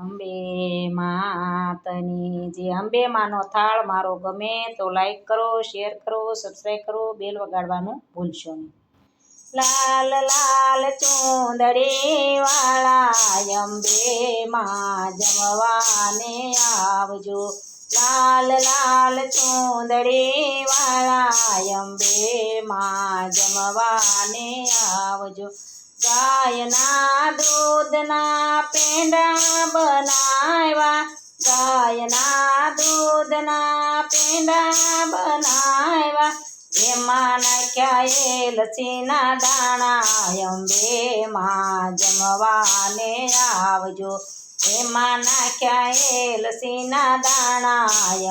અંબે માતની જે અંબે માનો થાળ મારો ગમે તો લાઈક કરો શેર કરો સબસ્ક્રાઈબ કરો બેલ વગાડવાનું ભૂલશો નહીં. લાલ લાલ ચૂંદડી અંબે માં જમવાને આવજો. લાલ લાલ ચૂંદડી વાળા અંબે માં જમવાને આવજો. ગાયના દૂધના પેંડા બનાવ્યા. ગાયના દૂધના પેંડા બનાવ્યા. એમાં નાખ્યા એલચીના દાણા. અંબે માં જમવાને આવજો. એમાં નાખ્યા એલચીના દાણા.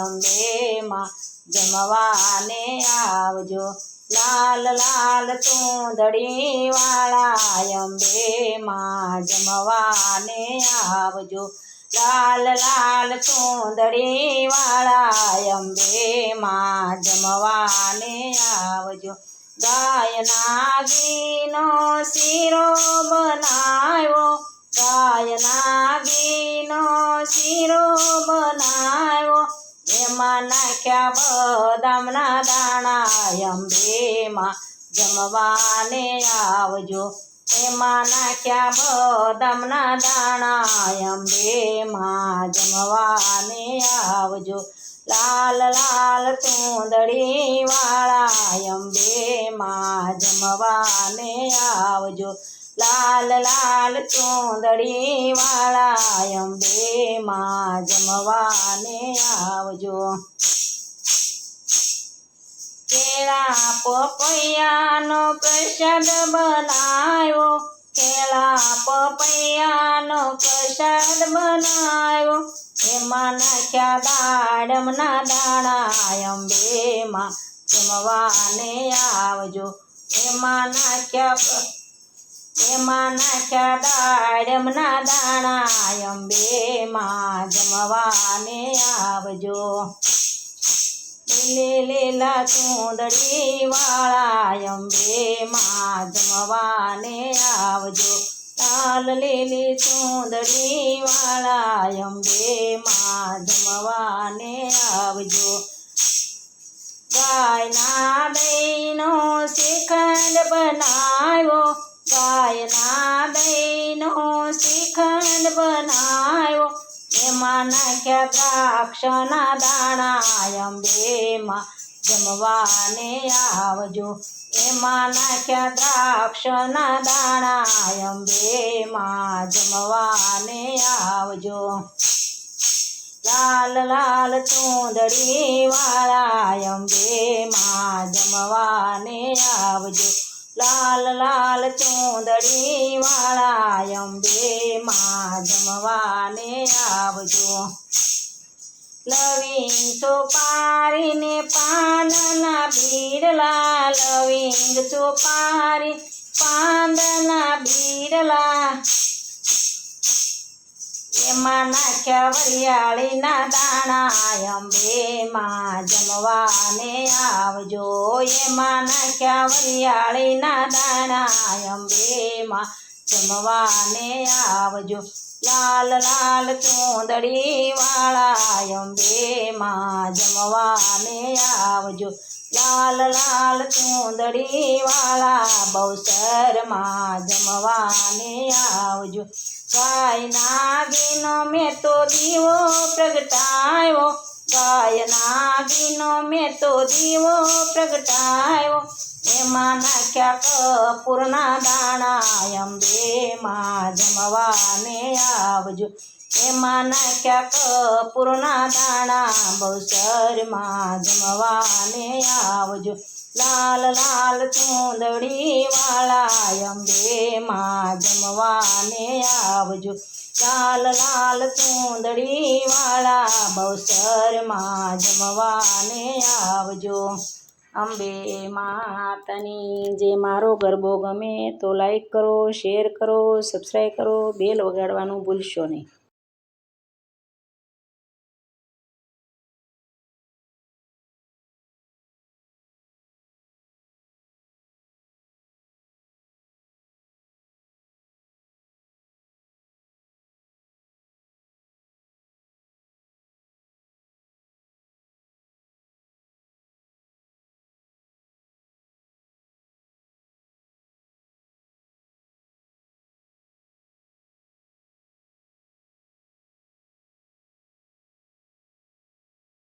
અંબે માં જમવાને આવજો. લાલ લાલ તુંદડીવાળાયંબે વાળા માં જમવાને આવજો. લાલ લાલ તુંદડીવાળાયંબે વાળા માં જમવાને આવજો. ગાયના ઘીનો શીરો બનાવ્યો. ગાયના ઘીનો શીરો બનાવ્યો. એમાં નાખ્યા બદામના દાણા અંબેમાં જમવાને આવજો. એમાં નાખ્યા બદામના દાણા અંબેમાં જમવાને આવજો. લાલ લાલ ચૂંદડી વાળા અંબેમાં જમવાને આવજો. લાલ લાલ ચોંદડી વાળા અંબે માં જમવાને આવજો. કેળા પપૈયાનો પ્રસાદ બનાવ્યો. કેળા પપૈયાનો પ્રસાદ બનાવ્યો. એમાં નાખ્યા દાડમના દાણા અંબેમાં જમવાને આવજો. એમાં નાખ્યા એમાં નાખ્યા દાડમના દાણા અંબેમાં જમવાને આવજો. લીલે લીલા ચૂંદડી વાળા અંબેમાં જમવાને આવજો. લાલ લીલી ચૂંદડી વાળા અંબેમાં જમવાને આવજો. ગાયના દહીંનો શ્રીખંડ બનાવ્યો. ગાયના દહીંનો શ્રીખંડ બનાવ્યો. એમાં નાખ્યા દ્રાક્ષના દાણા અંબેમાં જમવાને આવજો. એમાં નાખ્યા દ્રાક્ષના દાણા અંબેમાં જમવાને આવજો. લાલ લાલ ચોંદડી વાળા અંબેમાં જમવાને આવજો. લાલ લાલ ચોંદડી વાળા માં જમવાને આવજો. લવિંગ ચોપારીને પાંદના ભીરલા લવિંગ ચોપારી પાંદના બીરલા એમાં નાખ્યા વરિયાળીના દાણા અંબેમાં જમવાને આવજો. એમાં નાખ્યા વરિયાળીના દાણા અંબેમાં જમવાને આવજો. લાલ લાલ ચૂંદડી વાળા અંબેમાં જમવાને આવજો. લાલ લાલ ચૂંદડી વાળા બહુસરમાં જમવાને આવજો. ગાયના ગીનો મેં તો દીવો પ્રગટાયો ગાયના ગીનો મેં તો દીવો પ્રગટાયો એમાં નાખ્યા કપૂરના દાણા અંબેમાં જમવાને આવજો એમાં નાખ્યા કપૂરના દાણા બહુસરમાં જમવાને આવજો લાલ લાલ ચૂંદડી વાળા અંબે માં જમવાને આવજો લાલ લાલ ચૂંદડી વાળા બહુસરમાં જમવાને આવજો અંબે માતની, જે મારો ગરબો ગમે તો લાઈક કરો શેર કરો સબસ્ક્રાઈબ કરો બેલ વગાડવાનું ભૂલશો નહીં.